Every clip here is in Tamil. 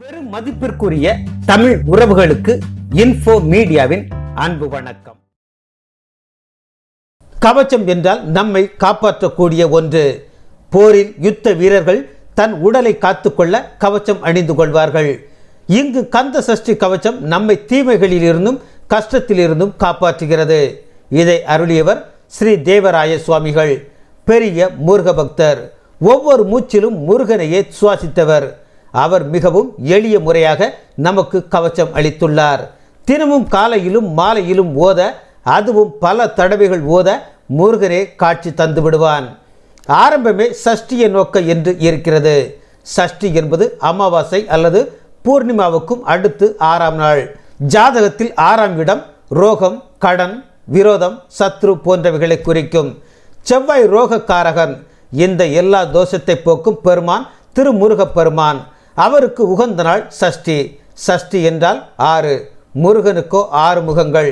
பெரும் மதிப்பிற்குரிய தமிழ் உறவுகளுக்கு இன்ஃபோ மீடியாவின் அன்பு வணக்கம். கவச்சம் என்றால் நம்மை காப்பாற்றக்கூடிய ஒன்று. போரில் யுத்த வீரர்கள் தன் உடலை காத்துக்கொள்ள கவச்சம் அணிந்து கொள்வார்கள். இங்கு கந்த சஷ்டி கவச்சம் நம்மை தீமைகளிலிருந்தும் கஷ்டத்திலிருந்தும் காப்பாற்றுகிறது. இதை அருளியவர் ஸ்ரீ தேவராய சுவாமிகள். பெரிய முருக பக்தர் ஒவ்வொரு மூச்சிலும் முருகனையே சுவாசித்தவர். அவர் மிகவும் எளிய முறையாக நமக்கு கவச்சம் அளித்துள்ளார். தினமும் காலையிலும் மாலையிலும் ஓத அதுவும் பல தடவைகள் ஓத முருகனே காட்சி தந்து விடுவான். ஆரம்பமே சஷ்டியை நோக்க என்று இருக்கிறது. சஷ்டி என்பது அமாவாசை அல்லது பூர்ணிமாவுக்கும் அடுத்து ஆறாம் நாள். ஜாதகத்தில் ஆறாம் இடம் ரோகம் கடன் விரோதம் சத்ரு போன்றவைகளை குறிக்கும். செவ்வாய் ரோகக்காரகன். இந்த எல்லா தோஷத்தை போக்கும் பெருமான் திருமுருகப் பெருமான். அவருக்கு உகந்த நாள் சஷ்டி. சஷ்டி என்றால் ஆறு. முருகனுக்கோ ஆறு முகங்கள்.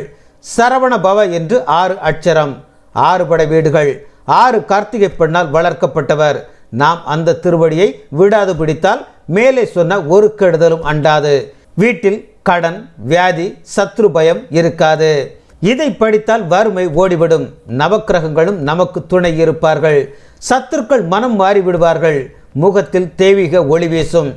சரவண பவ என்று ஆறு அட்சரம். ஆறு பட வீடுகள். ஆறு கார்த்திகை பெண்ணால் வளர்க்கப்பட்டவர். நாம் அந்த திருவடியை விடாது பிடித்தால் மேலே சொன்ன ஒரு கெடுதலும் அண்டாது. வீட்டில் கடன் வியாதி சத்ரு பயம் இருக்காது. இதை படித்தால் வறுமை ஓடிவிடும். நவக்கிரகங்களும் நமக்கு துணை இருப்பார்கள். சத்துருக்கள் மனம் மாறிவிடுவார்கள். முகத்தில் தெய்வீக ஒளி வீசும்.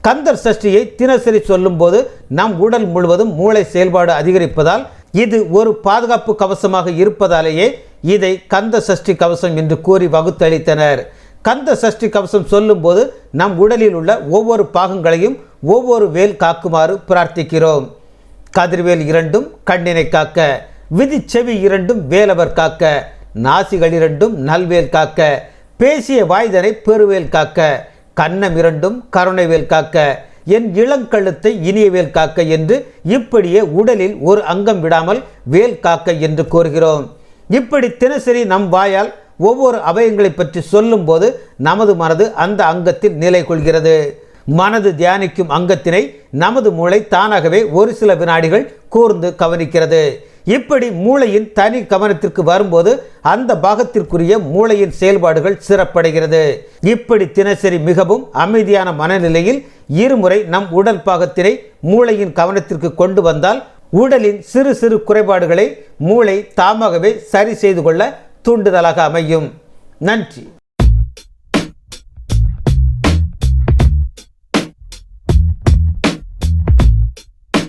கந்தர் சஷ்டியை தினசரி சொல்லும்போது நம் உடல் முழுவதும் மூளை செயல்பாடு அதிகரிப்பதால் இது ஒரு பாதுகாப்பு கவசமாக இருப்பதாலேயே இதை கந்த சஷ்டி கவசம் என்று கூறி வகுத்தளித்தனர் கந்த சஷ்டி கவசம் சொல்லும்போது நம் உடலில் உள்ள ஒவ்வொரு பாகங்களையும் ஒவ்வொரு வேல் காக்குமாறு பிரார்த்திக்கிறோம். கதிர்வேல் இரண்டும் கண்ணினை காக்க விதி செவி இரண்டும் வேலவர் காக்க நாசிகள் இரண்டும் நல்வேல் காக்க பேசிய வாய்தனை பெருவேல் காக்க கண்ணமிரண்டும் இரண்டும் கருணைவேல் காக்க என் இளங்கழுத்தை இனியவேல் காக்க என்று இப்படியே உடலில் ஒரு அங்கம் விடாமல் வேல் காக்க என்று கூறுகிறோம் இப்படி தினசரி நம் வாயால் ஒவ்வொரு அபயங்களை பற்றி சொல்லும்போது நமது மனது அந்த அங்கத்தில் நிலை கொள்கிறது மனது தியானிக்கும் அங்கத்தினை நமது மூளை தானாகவே ஒரு சில வினாடிகள் கூர்ந்து கவனிக்கிறது. இப்படி மூளையின் தனி கவனத்திற்கு வரும்போது அந்த பாகத்திற்குரிய மூளையின் செயல்பாடுகள் சிறப்படைகிறது. இப்படி தினசரி மிகவும் அமைதியான மனநிலையில் இருமுறை நம் உடல் பாகத்தினை மூளையின் கவனத்திற்கு கொண்டு வந்தால் உடலின் சிறு சிறு குறைபாடுகளை மூளை தாமாகவே சரி செய்து கொள்ள தூண்டுதலாக அமையும். நன்றி.